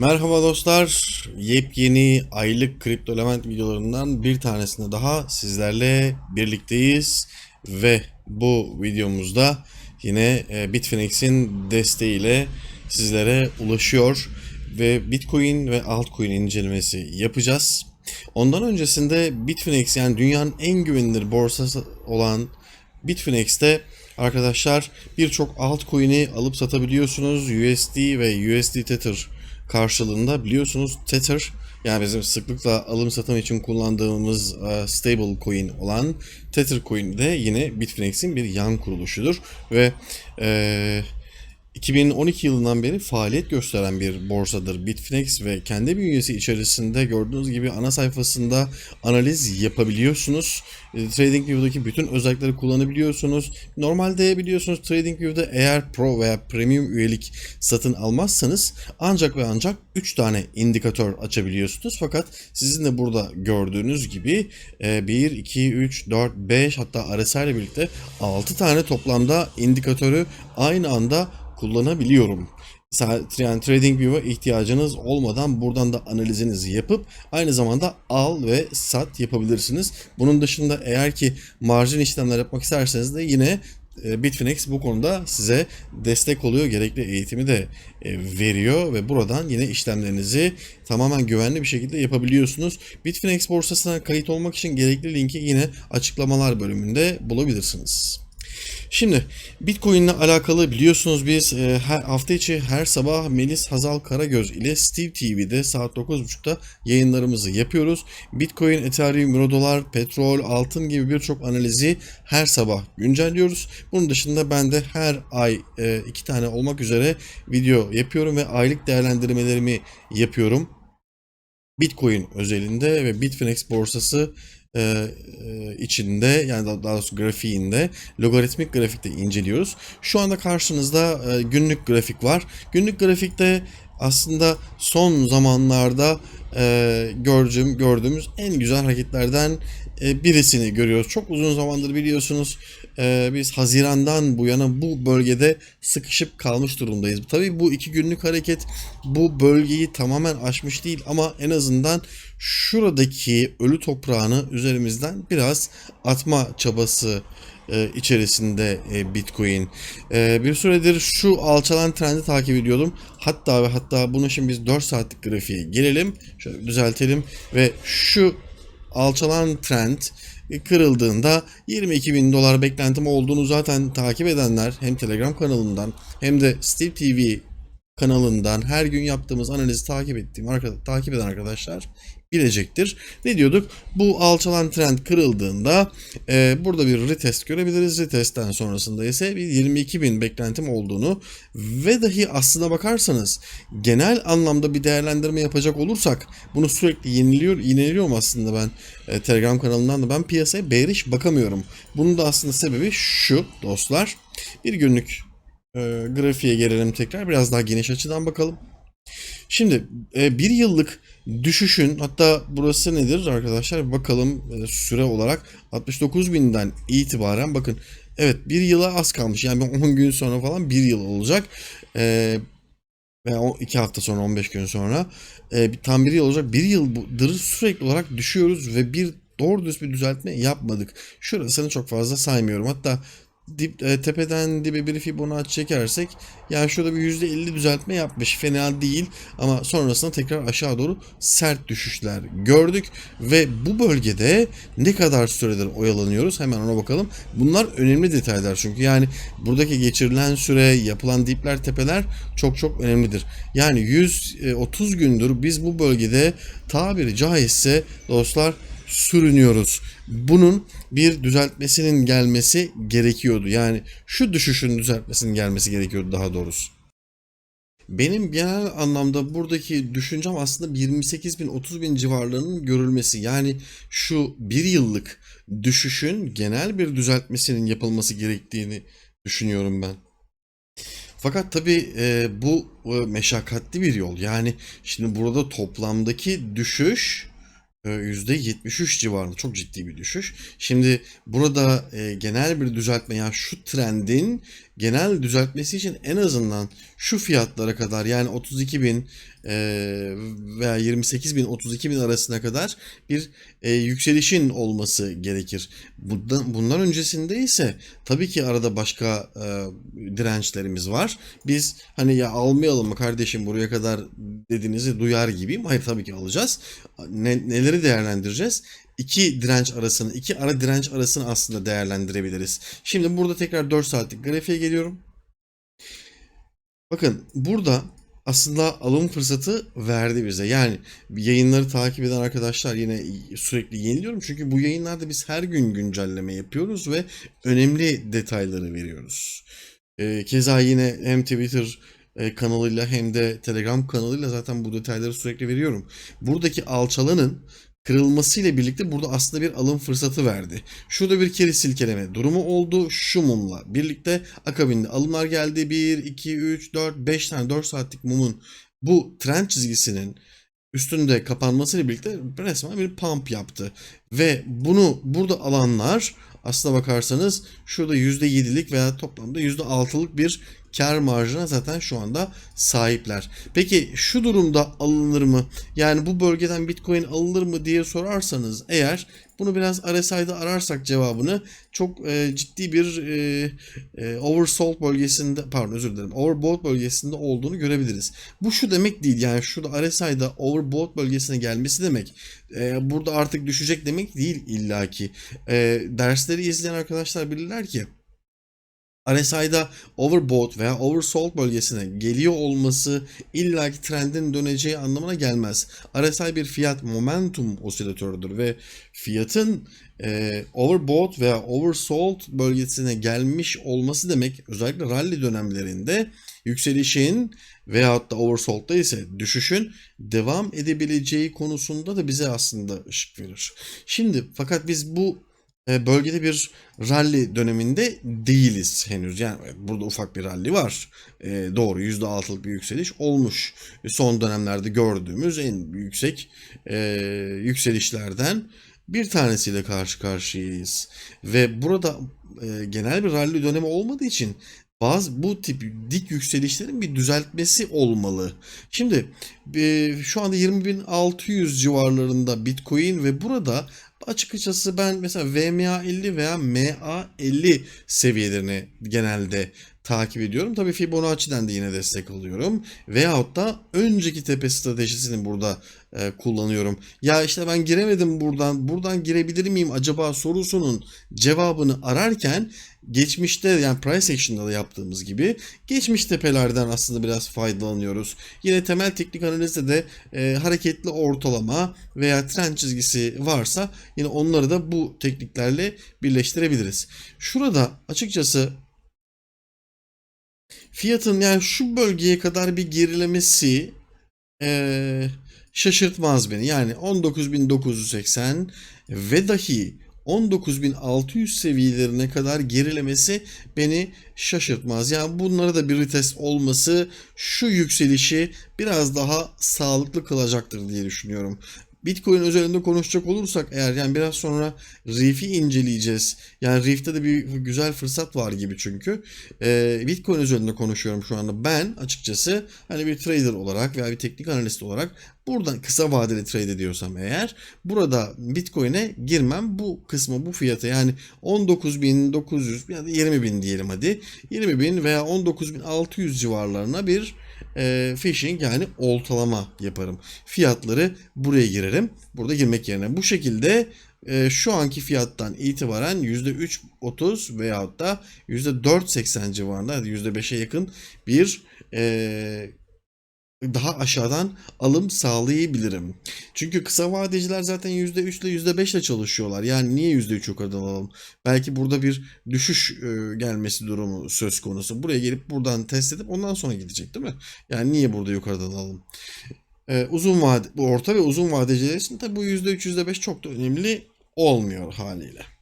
Merhaba dostlar. Yepyeni aylık kripto element videolarından bir tanesinde daha sizlerle birlikteyiz. Ve bu videomuzda yine e, Bitfinex'in desteğiyle sizlere ulaşıyor. Ve Bitcoin ve altcoin incelemesi yapacağız. Ondan öncesinde Bitfinex yani dünyanın en güvenilir borsası olan Bitfinex'te arkadaşlar birçok altcoin'i alıp satabiliyorsunuz. USD ve USD Tether karşılığında biliyorsunuz Tether yani bizim sıklıkla alım satım için kullandığımız e, stable coin olan Tether coin de yine Bitfinex'in bir yan kuruluşudur. Ve e, 2012 yılından beri faaliyet gösteren bir borsadır Bitfinex ve kendi bünyesi içerisinde gördüğünüz gibi ana sayfasında analiz yapabiliyorsunuz. E, TradingView'daki bütün özellikleri kullanabiliyorsunuz. Normalde biliyorsunuz TradingView'da eğer Pro veya Premium üyelik satın almazsanız ancak ve ancak 3 tane indikatör açabiliyorsunuz. Fakat sizin de burada gördüğünüz gibi e, 1, 2, 3, 4, 5 hatta RSI ile birlikte 6 tane toplamda indikatörü aynı anda kullanabiliyorum. Yani TradingView'a ihtiyacınız olmadan buradan da analizinizi yapıp aynı zamanda al ve sat yapabilirsiniz. Bunun dışında eğer ki marjin işlemler yapmak isterseniz de yine e, Bitfinex bu konuda size destek oluyor. Gerekli eğitimi de e, veriyor ve buradan yine işlemlerinizi tamamen güvenli bir şekilde yapabiliyorsunuz. Bitfinex borsasına kayıt olmak için gerekli linki yine açıklamalar bölümünde bulabilirsiniz. Şimdi Bitcoin ile alakalı biliyorsunuz biz e, her hafta içi her sabah Melis Hazal Karagöz ile Steve TV'de saat 9.30'da yayınlarımızı yapıyoruz. Bitcoin, Ethereum, Euro dolar, petrol, altın gibi birçok analizi her sabah güncelliyoruz. Bunun dışında ben de her ay e, iki tane olmak üzere video yapıyorum ve aylık değerlendirmelerimi yapıyorum. Bitcoin özelinde ve Bitfinex borsası e, e, içinde yani daha daha doğrusu grafiğinde logaritmik grafikte inceliyoruz. Şu anda karşınızda e, günlük grafik var. Günlük grafikte aslında son zamanlarda e, gördüğüm, gördüğümüz en güzel hareketlerden birisini görüyoruz. Çok uzun zamandır biliyorsunuz e, biz Haziran'dan bu yana bu bölgede sıkışıp kalmış durumdayız. Tabii bu iki günlük hareket bu bölgeyi tamamen aşmış değil ama en azından şuradaki ölü toprağını üzerimizden biraz atma çabası e, içerisinde e, Bitcoin. E, bir süredir şu alçalan trendi takip ediyordum. Hatta ve hatta bunu şimdi biz 4 saatlik grafiğe gelelim. Şöyle düzeltelim ve şu alçalan trend kırıldığında 22 bin dolar beklentim olduğunu zaten takip edenler hem Telegram kanalından hem de Steve TV kanalından her gün yaptığımız analizi takip ettiğim arkadaş, takip eden arkadaşlar bilecektir. Ne diyorduk? Bu alçalan trend kırıldığında e, burada bir retest görebiliriz. Retestten sonrasında ise bir 22 bin beklentim olduğunu ve dahi aslına bakarsanız genel anlamda bir değerlendirme yapacak olursak bunu sürekli yeniliyor, yeniliyorum aslında ben e, Telegram kanalından da ben piyasaya bearish bakamıyorum. Bunun da aslında sebebi şu dostlar. Bir günlük e, grafiğe gelelim tekrar. Biraz daha geniş açıdan bakalım. Şimdi e, bir yıllık düşüşün hatta burası nedir arkadaşlar? Bakalım e, süre olarak. 69 binden itibaren bakın. Evet bir yıla az kalmış. Yani 10 gün sonra falan bir yıl olacak. Veya 2 hafta sonra 15 gün sonra e, tam bir yıl olacak. Bir yıldır sürekli olarak düşüyoruz ve bir doğru düz bir düzeltme yapmadık. Şurasını çok fazla saymıyorum. Hatta dip, e, tepeden dibe bir Fibonacci çekersek yani şurada bir %50 düzeltme yapmış. Fena değil ama sonrasında tekrar aşağı doğru sert düşüşler gördük ve bu bölgede ne kadar süredir oyalanıyoruz hemen ona bakalım. Bunlar önemli detaylar çünkü yani buradaki geçirilen süre, yapılan dipler, tepeler çok çok önemlidir. Yani 130 gündür biz bu bölgede tabiri caizse dostlar sürünüyoruz. Bunun bir düzeltmesinin gelmesi gerekiyordu. Yani şu düşüşün düzeltmesinin gelmesi gerekiyordu daha doğrusu. Benim genel anlamda buradaki düşüncem aslında 28 bin 30 bin civarlarının görülmesi. Yani şu bir yıllık düşüşün genel bir düzeltmesinin yapılması gerektiğini düşünüyorum ben. Fakat tabii e, bu e, meşakkatli bir yol. Yani şimdi burada toplamdaki düşüş %73 civarında çok ciddi bir düşüş. Şimdi burada e, genel bir düzeltme yani şu trendin genel düzeltmesi için en azından şu fiyatlara kadar yani 32 bin e, veya 28.000 32.000 arasına kadar bir e, yükselişin olması gerekir. Bundan, bundan öncesinde ise tabii ki arada başka e, dirençlerimiz var. Biz hani ya almayalım mı kardeşim buraya kadar dediğinizi duyar gibiyim. Hayır tabii ki alacağız. Ne, neleri değerlendireceğiz? İki direnç arasını, iki ara direnç arasını aslında değerlendirebiliriz. Şimdi burada tekrar 4 saatlik grafiğe geliyorum. Bakın burada aslında alım fırsatı verdi bize. Yani yayınları takip eden arkadaşlar yine sürekli yeniliyorum. Çünkü bu yayınlarda biz her gün güncelleme yapıyoruz ve önemli detayları veriyoruz. Ee, keza yine hem Twitter e, kanalıyla hem de Telegram kanalıyla zaten bu detayları sürekli veriyorum. Buradaki alçalanın kırılmasıyla birlikte burada aslında bir alım fırsatı verdi. Şurada bir kere silkeleme durumu oldu. Şu mumla birlikte akabinde alımlar geldi. 1, 2, 3, 4, 5 tane 4 saatlik mumun bu trend çizgisinin üstünde kapanmasıyla birlikte resmen bir pump yaptı. Ve bunu burada alanlar aslına bakarsanız şurada %7'lik veya toplamda %6'lık bir kar marjına zaten şu anda sahipler. Peki şu durumda alınır mı? Yani bu bölgeden Bitcoin alınır mı diye sorarsanız eğer bunu biraz RSI'de ararsak cevabını çok e, ciddi bir e, e, oversold bölgesinde pardon özür dilerim overbought bölgesinde olduğunu görebiliriz. Bu şu demek değil yani şurada RSI'de overbought bölgesine gelmesi demek e, burada artık düşecek demek değil illaki. E, dersleri izleyen arkadaşlar bilirler ki RSI'da overbought veya oversold bölgesine geliyor olması illaki trendin döneceği anlamına gelmez. RSI bir fiyat momentum osilatörüdür ve fiyatın e, overbought veya oversold bölgesine gelmiş olması demek özellikle rally dönemlerinde yükselişin veyahut da oversold'da ise düşüşün devam edebileceği konusunda da bize aslında ışık verir. Şimdi fakat biz bu bölgede bir rally döneminde değiliz henüz. Yani burada ufak bir rally var. E, doğru %6'lık bir yükseliş olmuş. Son dönemlerde gördüğümüz en yüksek e, yükselişlerden bir tanesiyle karşı karşıyayız. Ve burada e, genel bir rally dönemi olmadığı için bazı bu tip dik yükselişlerin bir düzeltmesi olmalı. Şimdi e, şu anda 20.600 civarlarında Bitcoin ve burada açıkçası ben mesela VMA50 veya MA50 seviyelerini genelde takip ediyorum. Tabii Fibonacci'den de yine destek alıyorum. Veyahut da önceki tepe stratejisini burada e, kullanıyorum. Ya işte ben giremedim buradan. Buradan girebilir miyim acaba sorusunun cevabını ararken geçmişte yani price action'da da yaptığımız gibi geçmiş tepelerden aslında biraz faydalanıyoruz. Yine temel teknik analizde de e, hareketli ortalama veya trend çizgisi varsa yine onları da bu tekniklerle birleştirebiliriz. Şurada açıkçası fiyatın yani şu bölgeye kadar bir gerilemesi e, şaşırtmaz beni. Yani 19.980 ve dahi 19.600 seviyelerine kadar gerilemesi beni şaşırtmaz. Yani bunlara da bir retest olması şu yükselişi biraz daha sağlıklı kılacaktır diye düşünüyorum. Bitcoin üzerinde konuşacak olursak eğer yani biraz sonra Reef'i inceleyeceğiz. Yani Reef'te de bir güzel fırsat var gibi çünkü. Ee, Bitcoin üzerinde konuşuyorum şu anda. Ben açıkçası hani bir trader olarak veya bir teknik analist olarak buradan kısa vadeli trade ediyorsam eğer burada Bitcoin'e girmem bu kısmı bu fiyata yani 19.900 ya da 20.000 diyelim hadi 20.000 veya 19.600 civarlarına bir e, phishing yani oltalama yaparım. Fiyatları buraya girerim. Burada girmek yerine. Bu şekilde e, şu anki fiyattan itibaren %3.30 veyahut da %4.80 civarında %5'e yakın bir e, daha aşağıdan alım sağlayabilirim. Çünkü kısa vadeciler zaten %3 ile %5 ile çalışıyorlar. Yani niye %3 yukarıdan alalım? Belki burada bir düşüş e, gelmesi durumu söz konusu. Buraya gelip buradan test edip ondan sonra gidecek değil mi? Yani niye burada yukarıdan alalım? Ee, uzun vade, bu orta ve uzun vadeciler için tabi bu %3 %5 çok da önemli olmuyor haliyle.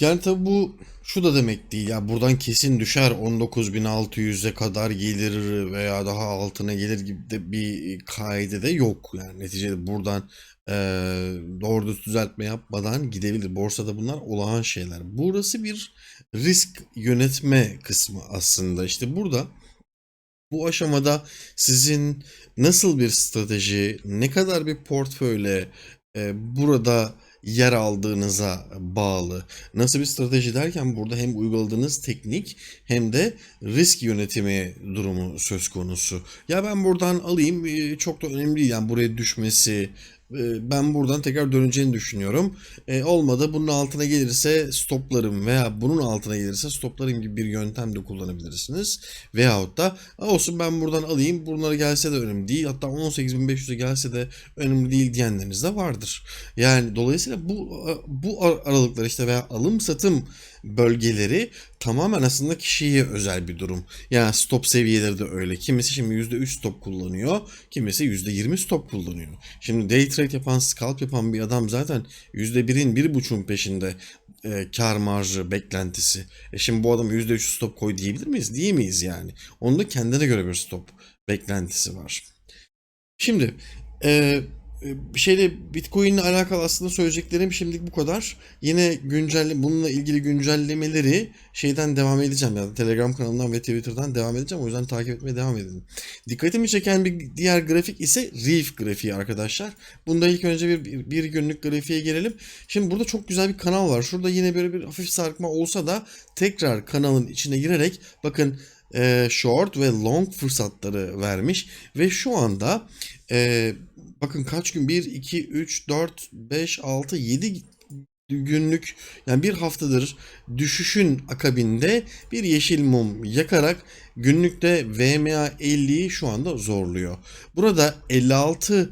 Yani tabi bu şu da demek değil ya buradan kesin düşer 19.600'e kadar gelir veya daha altına gelir gibi de bir kaide de yok. Yani neticede buradan e, doğru düz düzeltme yapmadan gidebilir. Borsada bunlar olağan şeyler. Burası bir risk yönetme kısmı aslında. İşte burada Bu aşamada sizin nasıl bir strateji, ne kadar bir portföyle e, burada yer aldığınıza bağlı. Nasıl bir strateji derken burada hem uyguladığınız teknik hem de risk yönetimi durumu söz konusu. Ya ben buradan alayım çok da önemli değil yani buraya düşmesi ben buradan tekrar döneceğini düşünüyorum. E, olmadı bunun altına gelirse stoplarım veya bunun altına gelirse stoplarım gibi bir yöntem de kullanabilirsiniz. Veyahut da "Aa, olsun ben buradan alayım bunlara gelse de önemli değil. Hatta 18.500'e gelse de önemli değil diyenleriniz de vardır. Yani dolayısıyla bu bu ar- aralıklar işte veya alım satım bölgeleri tamamen aslında kişiye özel bir durum. Yani stop seviyeleri de öyle. Kimisi şimdi %3 stop kullanıyor, kimisi %20 stop kullanıyor. Şimdi day trade yapan, scalp yapan bir adam zaten %1'in 1.5'un peşinde e, kar marjı beklentisi. E şimdi bu adam %3 stop koy diyebilir miyiz? Diyemeyiz yani. Onun da kendine göre bir stop beklentisi var. Şimdi e, bir şeyle Bitcoin ile alakalı aslında söyleyeceklerim şimdilik bu kadar. Yine güncelle bununla ilgili güncellemeleri şeyden devam edeceğim yani Telegram kanalından ve Twitter'dan devam edeceğim. O yüzden takip etmeye devam edin. Dikkatimi çeken bir diğer grafik ise Reef grafiği arkadaşlar. Bunda ilk önce bir, bir günlük grafiğe gelelim. Şimdi burada çok güzel bir kanal var. Şurada yine böyle bir hafif sarkma olsa da tekrar kanalın içine girerek bakın e, short ve long fırsatları vermiş ve şu anda e, bakın kaç gün 1 2 3 4 5 6 7 günlük yani bir haftadır düşüşün akabinde bir yeşil mum yakarak günlükte VMA 50'yi şu anda zorluyor. Burada 56 e,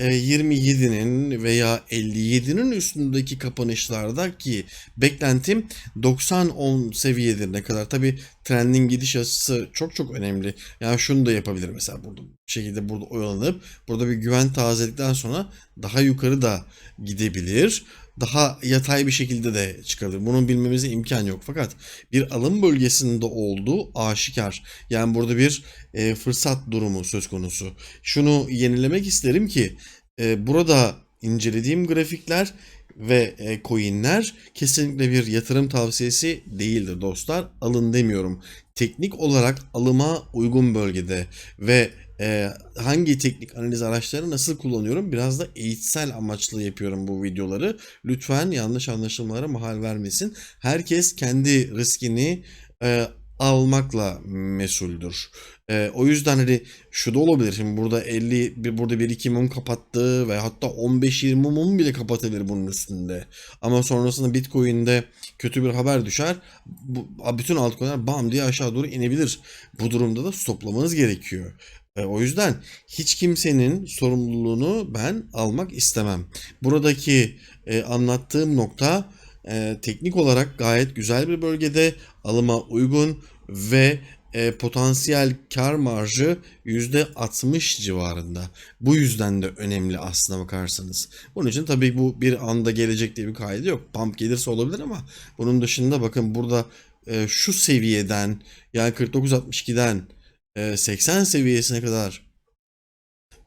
27'nin veya 57'nin üstündeki kapanışlardaki beklentim 90-10 seviyelerine kadar. Tabi trendin gidiş açısı çok çok önemli. Yani şunu da yapabilir mesela burada bu şekilde burada oyalanıp burada bir güven tazeledikten sonra daha yukarı da gidebilir. Daha yatay bir şekilde de çıkabilir. Bunun bilmemize imkan yok. Fakat bir alım bölgesinde olduğu aşikar. Yani burada bir e, fırsat durumu söz konusu. Şunu yenilemek isterim ki e, burada incelediğim grafikler ve e, coinler kesinlikle bir yatırım tavsiyesi değildir dostlar. Alın demiyorum. Teknik olarak alıma uygun bölgede ve e, hangi teknik analiz araçlarını nasıl kullanıyorum biraz da eğitsel amaçlı yapıyorum bu videoları. Lütfen yanlış anlaşılmalara mahal vermesin. Herkes kendi riskini e, almakla mesuldür. Ee, o yüzden hani şu da olabilir. Şimdi burada 50 bir burada bir iki mum kapattı ve hatta 15-20 mum bile kapatabilir bunun üstünde. Ama sonrasında Bitcoin'de kötü bir haber düşer. Bu, bütün altcoin'ler bam diye aşağı doğru inebilir. Bu durumda da stoplamanız gerekiyor. E, o yüzden hiç kimsenin sorumluluğunu ben almak istemem. Buradaki e, anlattığım nokta e, teknik olarak gayet güzel bir bölgede alıma uygun ve e, potansiyel kar marjı %60 civarında. Bu yüzden de önemli aslına bakarsanız. Bunun için tabii bu bir anda gelecek diye bir kaydı yok. Pump gelirse olabilir ama bunun dışında bakın burada e, şu seviyeden yani 49.62'den e, 80 seviyesine kadar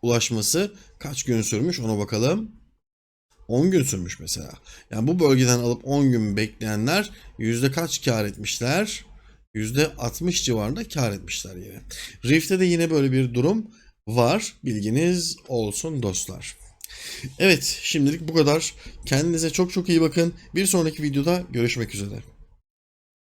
ulaşması kaç gün sürmüş ona bakalım. 10 gün sürmüş mesela. Yani bu bölgeden alıp 10 gün bekleyenler yüzde kaç kar etmişler? Yüzde 60 civarında kar etmişler yine. Rift'te de yine böyle bir durum var. Bilginiz olsun dostlar. Evet şimdilik bu kadar. Kendinize çok çok iyi bakın. Bir sonraki videoda görüşmek üzere.